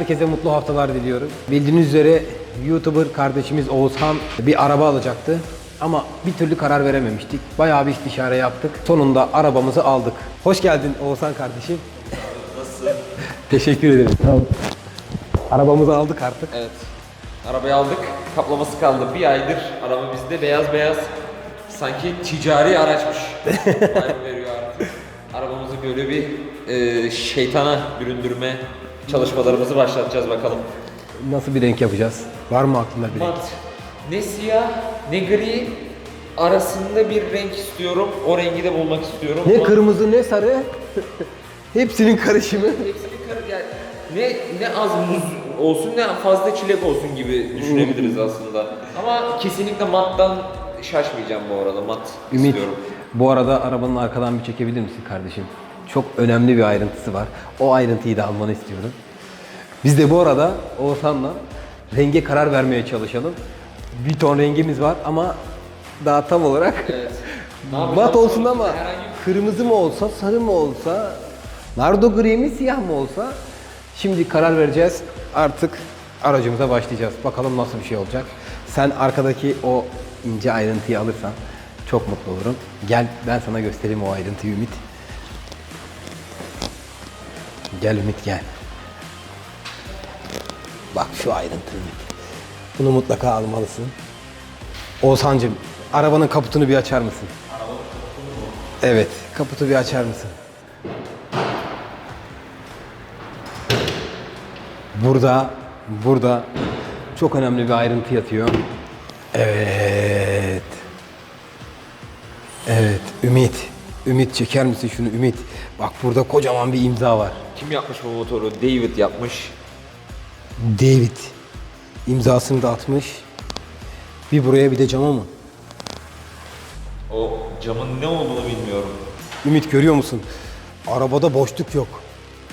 Herkese mutlu haftalar diliyorum. Bildiğiniz üzere YouTuber kardeşimiz Oğuzhan bir araba alacaktı. Ama bir türlü karar verememiştik. Bayağı bir istişare yaptık. Sonunda arabamızı aldık. Hoş geldin Oğuzhan kardeşim. Nasılsın? Teşekkür ederim. Arabamızı aldık artık. Evet. Arabayı aldık. Kaplaması kaldı. Bir aydır araba bizde beyaz beyaz. Sanki ticari araçmış. Veriyor artık. Arabamızı böyle bir e, şeytana büründürme çalışmalarımızı başlatacağız bakalım. Nasıl bir renk yapacağız? Var mı aklında bir renk? Mat. Ne siyah ne gri arasında bir renk istiyorum. O rengi de bulmak istiyorum. Ne Ama kırmızı ne sarı. Hepsinin karışımı. Hepsini kar yani ne ne az muz olsun ne fazla çilek olsun gibi düşünebiliriz aslında. Ama kesinlikle mattan şaşmayacağım bu arada. Mat Ümit, istiyorum. bu arada arabanın arkadan bir çekebilir misin kardeşim? Çok önemli bir ayrıntısı var. O ayrıntıyı da almanı istiyorum. Biz de bu arada Oğuzhan'la renge karar vermeye çalışalım. Bir ton rengimiz var ama daha tam olarak Evet. Mat olsun ama kırmızı mı olsa, sarı mı olsa, nardo gri mi, siyah mı olsa şimdi karar vereceğiz. Artık aracımıza başlayacağız. Bakalım nasıl bir şey olacak. Sen arkadaki o ince ayrıntıyı alırsan çok mutlu olurum. Gel ben sana göstereyim o ayrıntıyı Ümit. Gel Ümit gel. Bak şu ayrıntı Ümit. Bunu mutlaka almalısın. Oğuzhan'cığım arabanın kaputunu bir açar mısın? Evet, kaputu bir açar mısın? Burada, burada çok önemli bir ayrıntı yatıyor. Evet. Evet, Ümit. Ümit çeker misin şunu Ümit? Bak burada kocaman bir imza var. Kim yapmış bu motoru? David yapmış. David. İmzasını da atmış. Bir buraya bir de cama mı? O camın ne olduğunu bilmiyorum. Ümit görüyor musun? Arabada boşluk yok.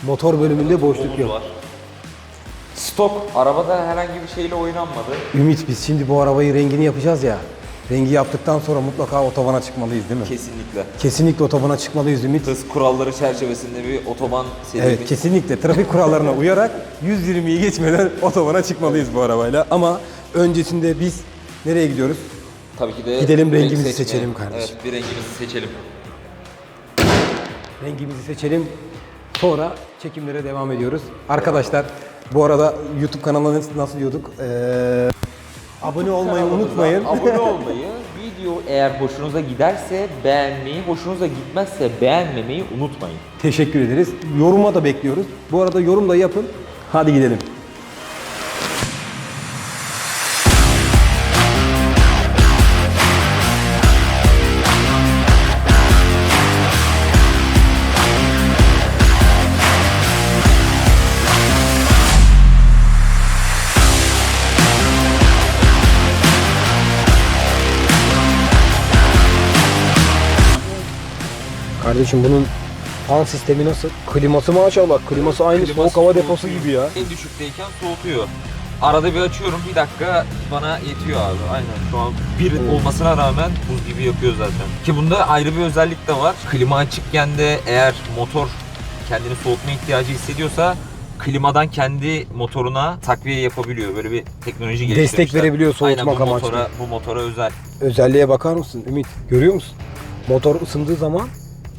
Motor bölümünde boşluk Omuz yok. var. Stok. Arabada herhangi bir şeyle oynanmadı. Ümit biz şimdi bu arabayı rengini yapacağız ya. Rengi yaptıktan sonra mutlaka otobana çıkmalıyız değil mi? Kesinlikle. Kesinlikle otobana çıkmalıyız Ümit. Hız kuralları çerçevesinde bir otoban serisi. Evet kesinlikle trafik kurallarına uyarak 120'yi geçmeden otobana çıkmalıyız bu arabayla. Ama öncesinde biz nereye gidiyoruz? Tabii ki de Gidelim renk rengimizi seçmeye. seçelim kardeşim. Evet bir rengimizi seçelim. Rengimizi seçelim. Sonra çekimlere devam ediyoruz. Arkadaşlar bu arada YouTube kanalına nasıl diyorduk? Ee, abone olmayı unutmayın. Abone olmayı, video eğer hoşunuza giderse beğenmeyi, hoşunuza gitmezse beğenmemeyi unutmayın. Teşekkür ederiz. Yoruma da bekliyoruz. Bu arada yorum da yapın. Hadi gidelim. Kardeşim bunun fan sistemi nasıl? Kliması maşallah. Kliması aynı soğuk hava deposu gibi ya. En düşükteyken soğutuyor. Arada bir açıyorum bir dakika bana yetiyor abi. Aynen şu an bir olmasına rağmen buz gibi yapıyor zaten. Ki bunda ayrı bir özellik de var. Klima açıkken de eğer motor kendini soğutma ihtiyacı hissediyorsa klimadan kendi motoruna takviye yapabiliyor. Böyle bir teknoloji geliştirmişler. Destek verebiliyor soğutmak Aynen, bu amaçlı. motora, bu motora özel. Özelliğe bakar mısın Ümit? Görüyor musun? Motor ısındığı zaman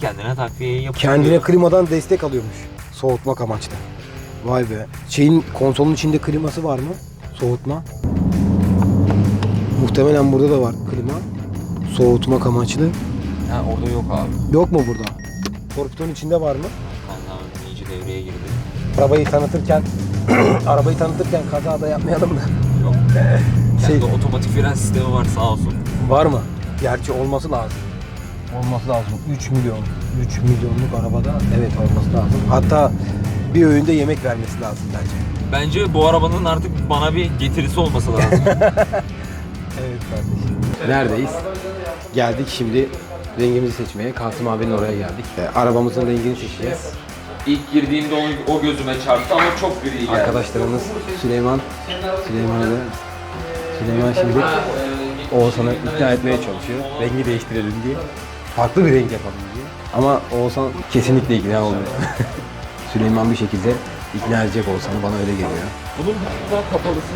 Kendine takviye yapabiliyor. kendine klimadan destek alıyormuş. Soğutmak amaçlı. Vay be. Şeyin konsolun içinde kliması var mı? Soğutma. Muhtemelen burada da var klima. Soğutmak amaçlı. Ha, orada yok abi. Yok mu burada? Torpidonun içinde var mı? Allah'ım iyice devreye girdi. Arabayı tanıtırken arabayı tanıtırken kaza da yapmayalım da. Yok. Şey- Kendi otomatik fren sistemi var sağ olsun. Var mı? Gerçi olması lazım. Olması lazım. 3 milyon. 3 milyonluk arabada evet olması lazım. Hatta bir öğünde yemek vermesi lazım bence. Bence bu arabanın artık bana bir getirisi olması lazım. Evet kardeşim. Neredeyiz? Geldik şimdi rengimizi seçmeye. Kasım abinin oraya geldik. E, arabamızın rengini seçeceğiz. İlk girdiğimde o, o gözüme çarptı ama çok gri geldi. Arkadaşlarımız Süleyman, Süleyman'a da Süleyman şimdi Oğuzhan'ı ikna etmeye çalışıyor. Rengi değiştirelim diye. Farklı bir renk yapalım diye. Ama Oğuzhan kesinlikle ikna olmuyor. Süleyman bir şekilde ikna edecek Oğuzhan'ı bana öyle geliyor. Bunun daha kapalısı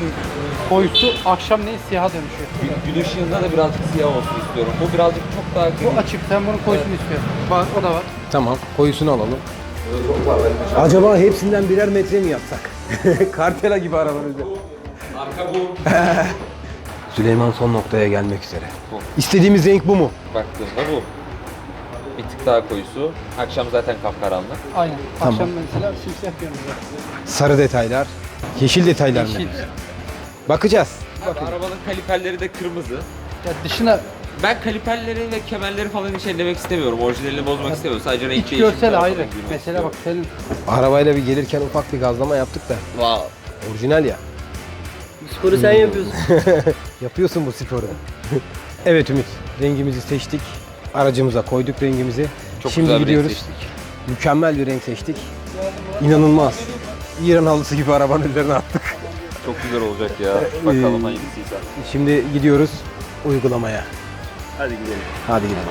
Boyutu akşam ne siyaha dönüşüyor. Gün ışığında da birazcık siyah olsun istiyorum. Bu birazcık çok daha Bu açık sen bunun koyusunu istiyorsun. Bak o da var. Tamam, koyusunu alalım. Acaba hepsinden birer metre mi yapsak? Kartela gibi arabanın üzerine. Arka bu. Süleyman son noktaya gelmek üzere. Bu. İstediğimiz renk bu mu? Baktığımda bu. Bir tık daha koyusu. Akşam zaten kapkaranlık. Aynen. Tamam. Akşam mesela simsiyah diyorum. Sarı detaylar, yeşil detaylar mı? Yeşil. Bakacağız. Abi, arabanın kaliperleri de kırmızı. Ya dışına Ben kaliperleri ve kemerleri falan hiç ellemek istemiyorum. Orijinalini bozmak istemiyorum. Sadece renk iç değişimi görsel ayrı. falan girmek Mesela bak istiyorum. senin Arabayla bir gelirken ufak bir gazlama yaptık da. Wow. Orijinal ya. Sporu sen yapıyorsun. Yapıyorsun bu sporu. evet Ümit, rengimizi seçtik. Aracımıza koyduk rengimizi. Çok Şimdi güzel bir renk gidiyoruz. seçtik. Mükemmel bir renk seçtik. İnanılmaz. İran halısı gibi arabanın üzerine attık. Çok güzel olacak ya. Bakalım Ee, hangisiyse. Şimdi gidiyoruz uygulamaya. Hadi gidelim. Hadi gidelim.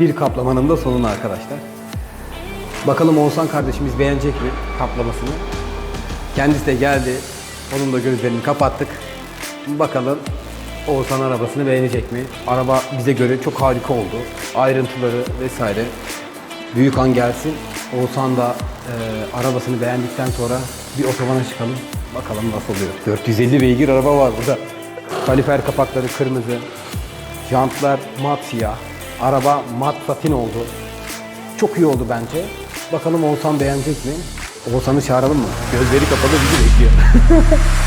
Bir kaplamanın da sonuna arkadaşlar. Bakalım Oğuzhan kardeşimiz beğenecek mi kaplamasını? Kendisi de geldi. Onun da gözlerini kapattık. Bakalım Oğuzhan arabasını beğenecek mi? Araba bize göre çok harika oldu. Ayrıntıları vesaire. Büyük an gelsin. Oğuzhan da e, arabasını beğendikten sonra bir otobana çıkalım. Bakalım nasıl oluyor. 450 beygir araba var burada. Kalifer kapakları kırmızı. Jantlar mat siyah. Araba mat satin oldu. Çok iyi oldu bence. Bakalım Oğuzhan beğenecek mi? Oğuzhan'ı çağıralım mı? Gözleri kapalı bizi bekliyor.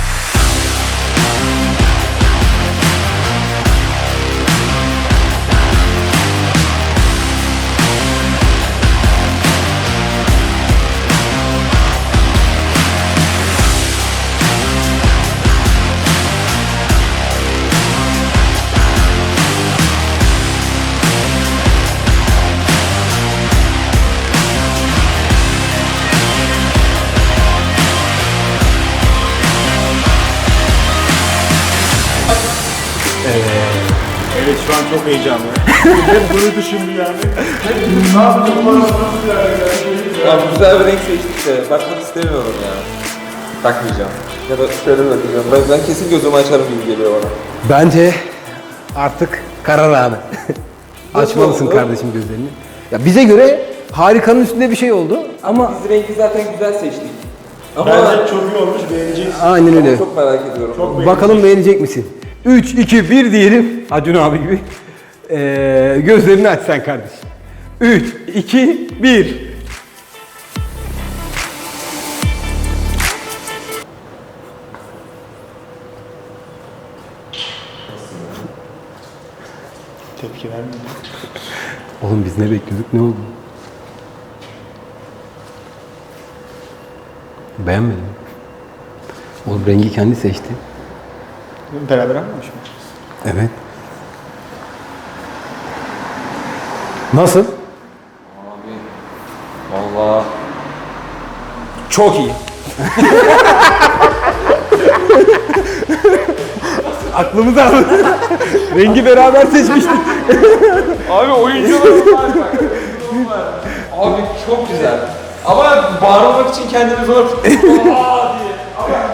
çok heyecanlı. Hep bunu düşündüm yani. ne yapacağım? Nasıl yani? Ya güzel bir renk seçtik de bakmak istemiyorum ya. Takmayacağım. Ya da şöyle bakacağım. Ben, ben kesin gözümü açarım gibi geliyor bana. Bence artık karar anı. Açmalısın oldu? kardeşim gözlerini. Ya bize göre harikanın üstünde bir şey oldu ama Biz rengi zaten güzel seçtik. Ama Bence çok iyi olmuş beğeneceğiz. aynen öyle. çok merak ediyorum. Çok Bakalım beğenecek misin? 3, 2, 1 diyelim. Acun abi gibi. Ee, gözlerini aç sen kardeşim. 3, 2, 1. tepki vermedi. Oğlum biz ne bekliyorduk ne oldu? Beğenmedim. Oğlum rengi kendi seçti. Beraber almamış mı? Evet. Nasıl? Abi valla çok iyi. Aklımızı aldı. rengi beraber seçmiştik. Abi var bak. var. Abi çok güzel. Ama bağırmak için kendimi zor tutuyorum. Aa diye.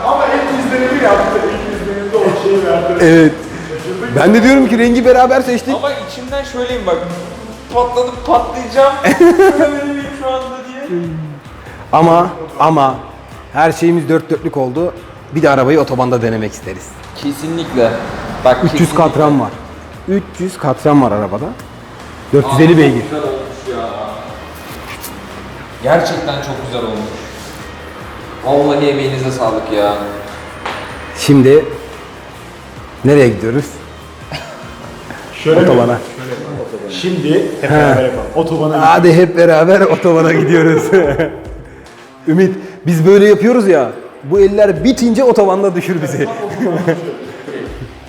Ama ilk izlenimi yaptı. İlk izlenimde o şeyi verdi. Evet. Ben de diyorum ki rengi beraber seçtik. Ama içimden şöyleyim bak. Patladım patlayacağım. Şu anda diye. Ama ama her şeyimiz dört dörtlük oldu. Bir de arabayı otobanda denemek isteriz. Kesinlikle. Bak 300 kesinlikle. katran var. 300 katran var arabada. 450 Abi, beygir. Çok güzel olmuş ya. Gerçekten çok güzel olmuş. Vallahi emeğinize sağlık ya. Şimdi nereye gidiyoruz? Şöyle mi? Otobana. Şimdi hep beraber yapalım. Otobana Hadi hep beraber otobana gidiyoruz. Ümit biz böyle yapıyoruz ya. Bu eller bitince otobanda düşür bizi.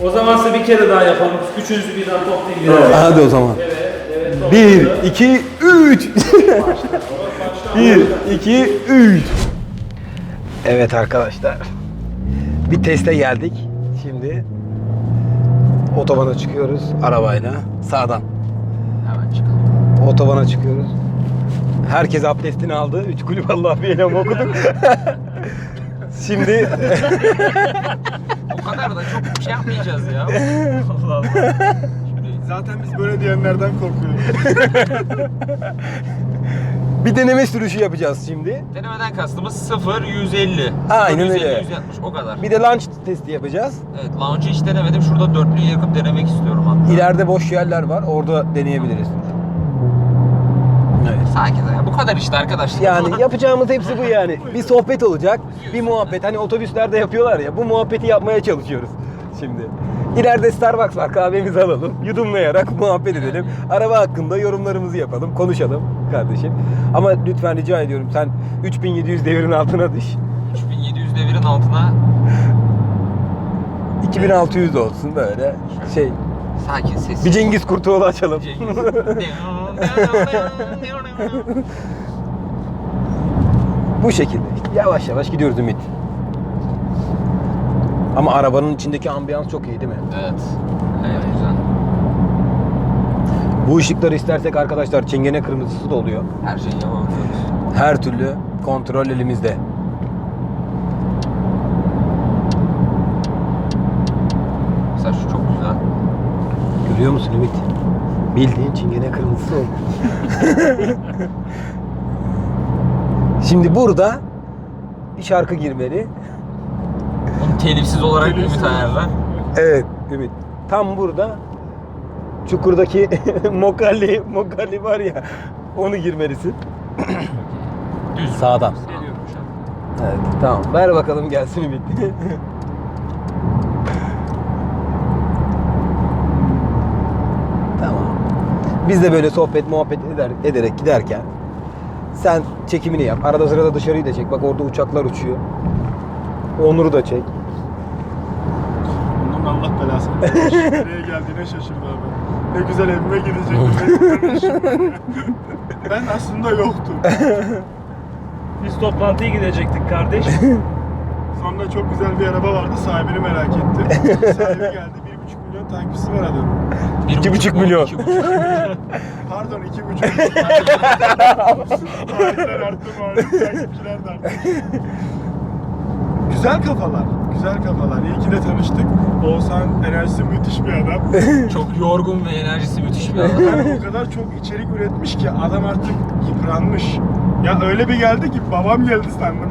O zaman size bir kere daha yapalım. Üçünüzü birden toplayın bir daha. Hadi o zaman. Bir, iki, üç. Bir, iki, üç. Evet arkadaşlar. Bir teste geldik. Şimdi otobana çıkıyoruz arabayla. Sağdan. Hemen çıkalım. Otobana çıkıyoruz. Herkes abdestini aldı. Üç kulüp Allah bir elem okuduk. Şimdi O kadar da çok şey yapmayacağız ya. Allah Allah. Zaten biz böyle diyenlerden korkuyoruz. bir deneme sürüşü yapacağız şimdi. Denemeden kastımız 0 150. Aynen 0, 150, öyle. 160 o kadar. Bir de launch testi yapacağız. Evet, lounge'ı hiç denemedim. Şurada dörtlüyü yakıp denemek istiyorum hatta. İleride boş yerler var. Orada deneyebiliriz. Evet. Sakin ya. Bu kadar işte arkadaşlar. Yani yapacağımız hepsi bu yani. Bir sohbet olacak, bir muhabbet. Hani otobüslerde yapıyorlar ya, bu muhabbeti yapmaya çalışıyoruz şimdi. İleride Starbucks var, kahvemizi alalım, yudumlayarak muhabbet edelim. Araba hakkında yorumlarımızı yapalım, konuşalım kardeşim. Ama lütfen rica ediyorum sen 3700 devirin altına düş. 3700 devirin altına 2600 olsun böyle şey. sakin sessiz. Bir Cengiz Kurtoğlu açalım. Bu şekilde. Yavaş yavaş gidiyoruz Ümit. Ama arabanın içindeki ambiyans çok iyi değil mi? evet. Evet güzel. Bu ışıkları istersek arkadaşlar çingene kırmızısı da oluyor. Her şeyi yapabiliyoruz. Her türlü kontrol elimizde. Mesela şu çok güzel. Görüyor musun Ümit? Bildiğin çingene kırmızısı oldu. Şimdi burada bir şarkı girmeli. Telifsiz olarak Ümit ayarlar. Evet Ümit. Tam burada çukurdaki mokalli, mokalli var ya onu girmelisin. Düz. Sağdan. Geliyorum şu an. Evet tamam. Ver bakalım gelsin Ümit. tamam. Biz de böyle sohbet muhabbet eder, ederek giderken sen çekimini yap. Arada sırada dışarıyı da çek. Bak orada uçaklar uçuyor. Onur'u da çek. Allah belasını. Nereye geldiğine şaşırdı abi. Ne güzel evime gidecektim. ben aslında yoktum. Biz toplantıya gidecektik kardeş. Sonra çok güzel bir araba vardı. Sahibini merak ettim. Sahibi geldi. Bir buçuk milyon takipçisi var adamın. Bir İki buçuk milyon. iki buçuk. Pardon iki buçuk milyon. Tarihler arttı malum. Takipçiler de arttı. Güzel kafalar. Güzel kafalar. İyi ki de tanıştık. Oğuzhan enerjisi müthiş bir adam. Çok yorgun ve enerjisi müthiş bir adam. Yani o kadar çok içerik üretmiş ki adam artık yıpranmış. Ya öyle bir geldi ki babam geldi sandım.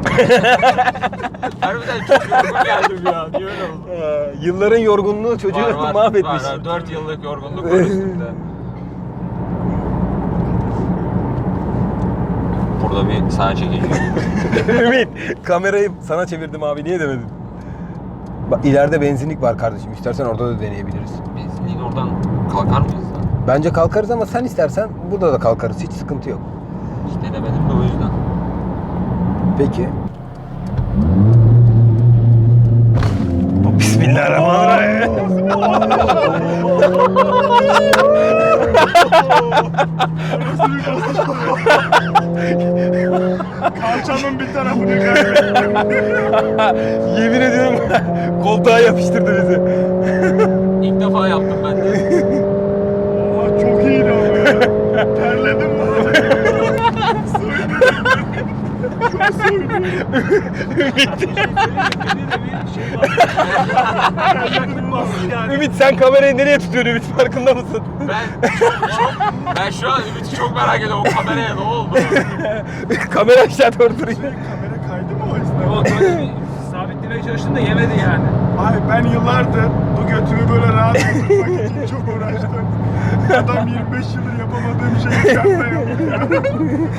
Harbiden çok yorgun geldim ya. Niye öyle oldu? Ee, yılların yorgunluğu çocuğu Var, var, mahvetmiş. Var, var. 4 yıllık yorgunluk var üstünde. Burada bir sağa çekeceğim. Ümit kamerayı sana çevirdim abi niye demedin? Bak ileride benzinlik var kardeşim. İstersen orada da deneyebiliriz. Benzinliğin oradan kalkar mıyız lan? Bence kalkarız ama sen istersen burada da kalkarız. Hiç sıkıntı yok. Hiç denemedim de o yüzden. Peki. Bismillahirrahmanirrahim. Kalçamın bir tarafını kaybettim. Yemin ediyorum koltuğa yapıştırdı bizi. İlk defa yaptım ben de. Oha çok iyiydi ama ya. Terledim Çok soyundum. Ümit sen kamerayı nereye tutuyorsun Ümit farkında mısın? Ben ben şu an Ümit'i çok merak ediyorum o kameraya ne oldu? Kamera aşağı doğru duruyor. Kamera kaydı mı o yüzden? Sabitlemeye çalıştım da yemedi yani. Ay ben yıllardır bu götümü böyle rahat oturtmak için çok uğraştım. Adam 25 yıldır yapamadığım şeyi yapma yapıyor.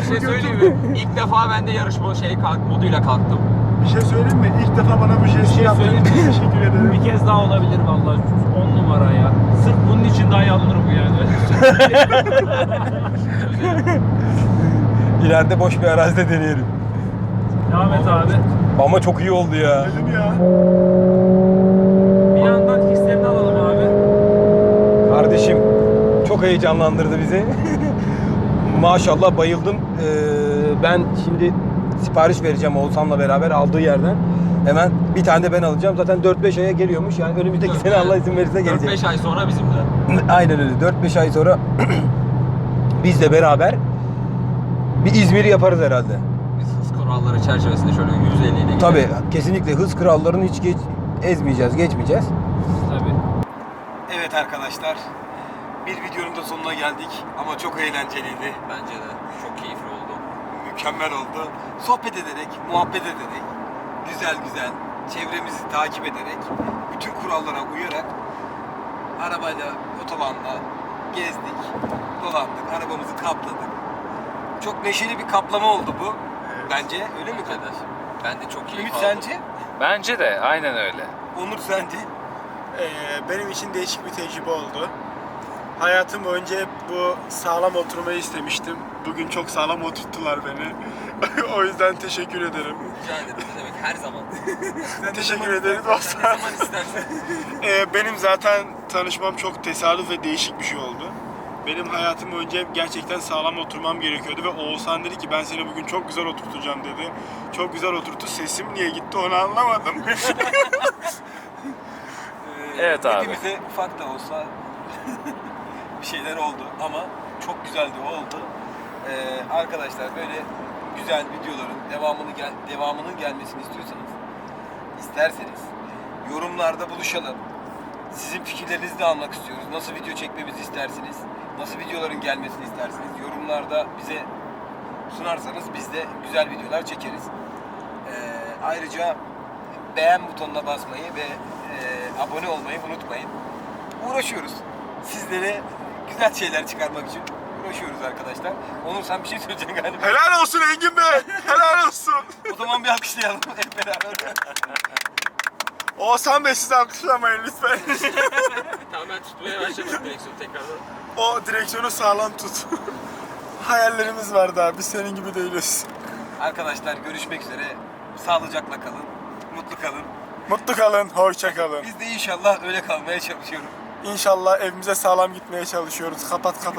Bir şey söyleyeyim mi? İlk defa ben de yarışma şey kalk moduyla kalktım. Bir şey söyleyeyim mi? İlk defa bana bu jesti şey yaptığın için teşekkür ederim. Bir kez daha olabilir vallahi 10 numara ya. Sırf bunun için dahi alınır bu yani. İleride boş bir arazide deneyelim. Devam et abi. Ama çok iyi oldu ya. Dedim ya. Bir yandan hislerini alalım abi. Kardeşim çok heyecanlandırdı bizi. Maşallah bayıldım. Ee, ben şimdi sipariş vereceğim Oğuzhan'la beraber aldığı yerden. Hemen bir tane de ben alacağım. Zaten 4-5 aya geliyormuş. Yani önümüzdeki sene Allah izin verirse gelecek. 4-5 ay sonra bizim de. Aynen öyle. 4-5 ay sonra biz de beraber bir İzmir yaparız herhalde. Biz hız kuralları çerçevesinde şöyle 150 ile gidelim. Tabii kesinlikle hız krallarını hiç geç, ezmeyeceğiz, geçmeyeceğiz. Tabii. Evet arkadaşlar. Bir videonun da sonuna geldik ama çok eğlenceliydi. Bence de çok keyifli oldu. Mükemmel oldu. Sohbet ederek, muhabbet ederek, güzel güzel çevremizi takip ederek, bütün kurallara uyarak arabayla, otobanda gezdik, dolandık, arabamızı kapladık. Çok neşeli bir kaplama oldu bu. Bence öyle mi kardeş? Ben de çok keyif Ümit aldım. sence? Bence de aynen öyle. Onur sence? Ee, benim için değişik bir tecrübe oldu. Hayatım boyunca hep bu sağlam oturmayı istemiştim. Bugün çok sağlam oturttular beni. o yüzden teşekkür ederim. Rica ederim. Ne demek her zaman. teşekkür ederim Ne dostlar. zaman istersen. Ee, benim zaten tanışmam çok tesadüf ve değişik bir şey oldu. Benim hayatım boyunca hep gerçekten sağlam oturmam gerekiyordu ve Oğuzhan dedi ki ben seni bugün çok güzel oturtacağım dedi. Çok güzel oturttu. Sesim niye gitti onu anlamadım. Evet abi. Hepimize ufak da olsa bir şeyler oldu ama çok güzeldi oldu. Ee, arkadaşlar böyle güzel videoların devamını gel devamının gelmesini istiyorsanız isterseniz yorumlarda buluşalım. Sizin fikirlerinizi de almak istiyoruz. Nasıl video çekmemizi istersiniz? Nasıl videoların gelmesini istersiniz? Yorumlarda bize sunarsanız biz de güzel videolar çekeriz. Ee, ayrıca beğen butonuna basmayı ve e, abone olmayı unutmayın. Uğraşıyoruz. Sizlere güzel şeyler çıkarmak için uğraşıyoruz arkadaşlar. Onur sen bir şey söyleyeceksin galiba. Helal olsun Engin Bey. Helal olsun. O zaman bir alkışlayalım hep beraber. Oğuzhan Bey siz alkışlamayın lütfen. Tamam ben tutmaya başladım direksiyonu tekrardan. o direksiyonu sağlam tut. Hayallerimiz var daha. Biz senin gibi değiliz. Arkadaşlar görüşmek üzere. Sağlıcakla kalın. Mutlu kalın. Mutlu kalın, hoşça kalın. Biz de inşallah öyle kalmaya çalışıyoruz. İnşallah evimize sağlam gitmeye çalışıyoruz. Kapat kapat.